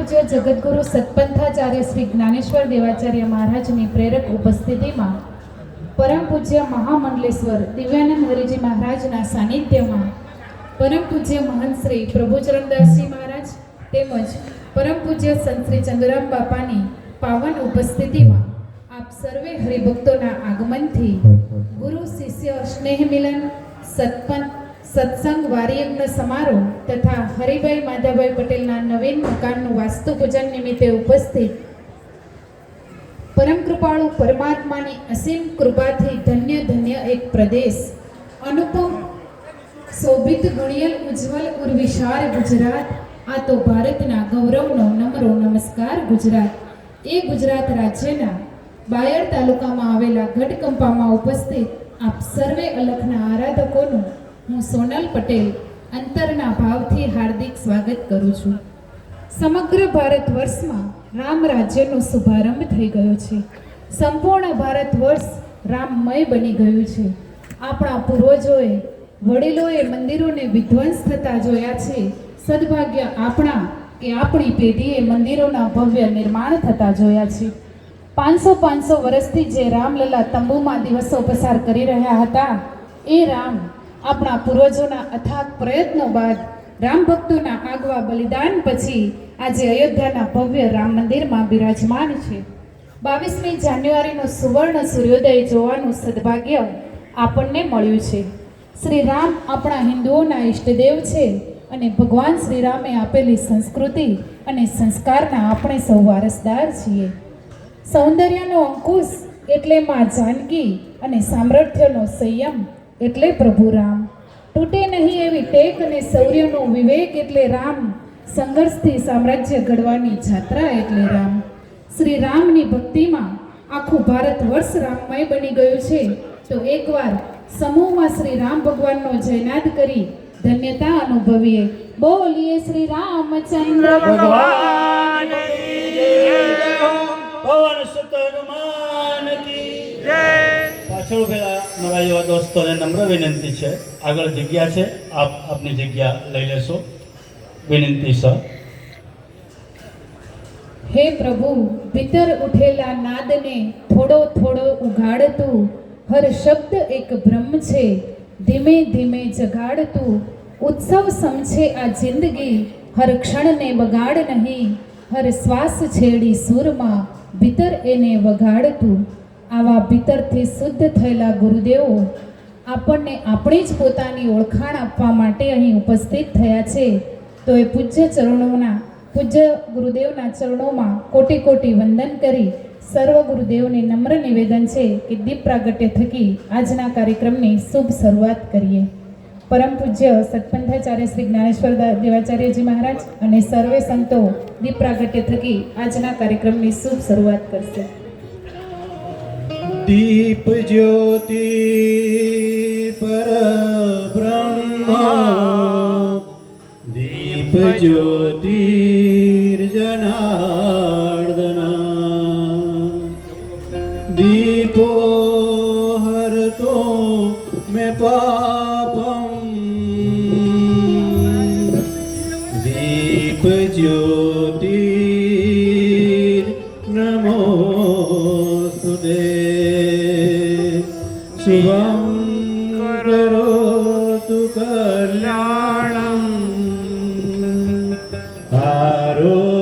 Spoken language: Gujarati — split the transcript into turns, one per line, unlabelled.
પૂજ્ય જગતગુરુ સત્પંથાચાર્ય શ્રી જ્ઞાનેશ્વર દેવાચાર્ય મહારાજની પ્રેરક ઉપસ્થિતિમાં પરમ પૂજ્ય મહામંડલેશ્વર દિવ્યાનંદ હરિજી મહારાજના સાનિધ્યમાં પરમ પૂજ્ય મહંત શ્રી પ્રભુચરણદાસજી મહારાજ તેમજ પરમ પૂજ્ય સંત શ્રી ચંદુરામ બાપાની પાવન ઉપસ્થિતિમાં આપ સર્વે હરિભક્તોના આગમનથી ગુરુ, શિષ્ય, સ્નેહ મિલન, સતપંથ સત્સંગ વારિયજ્ઞ સમારોહ તથા હરિભાઈ માધાભાઈ પટેલના નવીન મકાનનું વાસ્તુ પૂજન નિમિત્તે ઉપસ્થિત. પરમ કૃપાળુ પરમાત્માની અસીમ કૃપાથી ધન્ય ધન્ય એક પ્રદેશ. અનુપમ, શોભિત ગુણિયલ ઉજ્જવલ ઉર્વિશાળ ગુજરાત. આ તો ભારતના ગૌરવનો નમ્રો નમસ્કાર ગુજરાત. એ ગુજરાત રાજ્યના બાયડ તાલુકામાં આવેલા ગઢકંપામાં ઉપસ્થિત આપ સર્વે અલખના હું સોનલ પટેલ અંતરના ભાવથી હાર્દિક સ્વાગત કરું છું. સમગ્ર ભારત વર્ષમાં રામ રાજ્યનો શુભારંભ થઈ ગયો છે. સંપૂર્ણ ભારત વર્ષ રામમય બની ગયું છે. આપણા પૂર્વજોએ, વડીલોએ મંદિરોને વિધ્વંસ થતા જોયા છે. સદભાગ્ય આપણા કે આપણી પેઢીએ મંદિરોના ભવ્ય નિર્માણ થતા જોયા છે. પાંચસો પાંચસો વર્ષથી જે રામલલા તંબુમાં દિવસો પસાર કરી રહ્યા હતા, એ રામ આપણા પૂર્વજોના અથાગ પ્રયત્નો બાદ રામ ભક્તોના આગવા બલિદાન પછી આજે અયોધ્યાના ભવ્ય રામ મંદિરમાં બિરાજમાન છે. બાવીસમી જાન્યુઆરીનો સુવર્ણ સૂર્યોદય જોવાનું સદભાગ્ય આપણને મળ્યું છે. શ્રી રામ આપણા હિન્દુઓના ઈષ્ટદેવ છે અને ભગવાન શ્રી રામે આપેલી સંસ્કૃતિ અને સંસ્કારના આપણે સૌ વારસદાર છીએ. સૌંદર્યનો અંકુશ એટલે માં જાનકી અને સામ્રાજ્યનો સંયમ એટલે પ્રભુ રામ. તૂટે નહીં એવી ટેક અને શૌર્યનો વિવેક એટલે રામ. સંઘર્ષથી સામ્રાજ્ય ઘડવાની જાત્રા એટલે રામ. શ્રી રામની ભક્તિમાં આખું ભારત વર્ષ રામમય બની ગયું છે. તો એકવાર સમૂહમાં શ્રી રામ ભગવાનનો જયનાદ કરી ધન્યતા અનુભવીએ. બોલીએ શ્રી રામચંદ્ર
ભગવાન પવન સુત હનુમાન કી પાછળ ઉભેલા મારા એવા દોસ્તોને નમ્ર વિનંતી છે. આગળ જગ્યા છે. આપ આપની જગ્યા લઈ લેશો. વિનંતી, સર.
હે પ્રભુ ભીતર ઉઠેલા નાદને થોડો થોડો ઉઘાડતું. હર શબ્દ એક બ્રહ્મ છે. ધીમે ધીમે જગાડતું. ઉત્સવ સમછે આ જિંદગી. હર ક્ષણને બગાડ નહીં. હર શ્વાસ છેડી સૂરમાં. ભીતર એને વગાડતું. આવા ભીતરથી શુદ્ધ થયેલા ગુરુદેવો આપણને આપણી જ પોતાની ઓળખાણ આપવા માટે અહીં ઉપસ્થિત થયા છે. તો એ પૂજ્ય ચરણોના, પૂજ્ય ગુરુદેવના ચરણોમાં કોટી કોટી વંદન કરી સર્વ ગુરુદેવને નમ્ર નિવેદન છે કે દીપ પ્રાગટ્ય થકી આજના કાર્યક્રમની શુભ શરૂઆત કરીએ. પરમ પૂજ્ય સત્પંથાચાર્ય શ્રી જ્ઞાનેશ્વર દેવાચાર્યજી મહારાજ અને સર્વે સંતો દીપ પ્રાગટ્ય થકી આજના કાર્યક્રમની શુભ શરૂઆત કરશે.
દીપ જ્યોતિ પરબ્રહ્મ. દીપ જ્યોતિર્જનાર્દના દીપો હરતો મેં પાપમ. દીપ જ્યોતિ ते शुभं करोतु कल्याणम्। आरोग्यधनसम्पद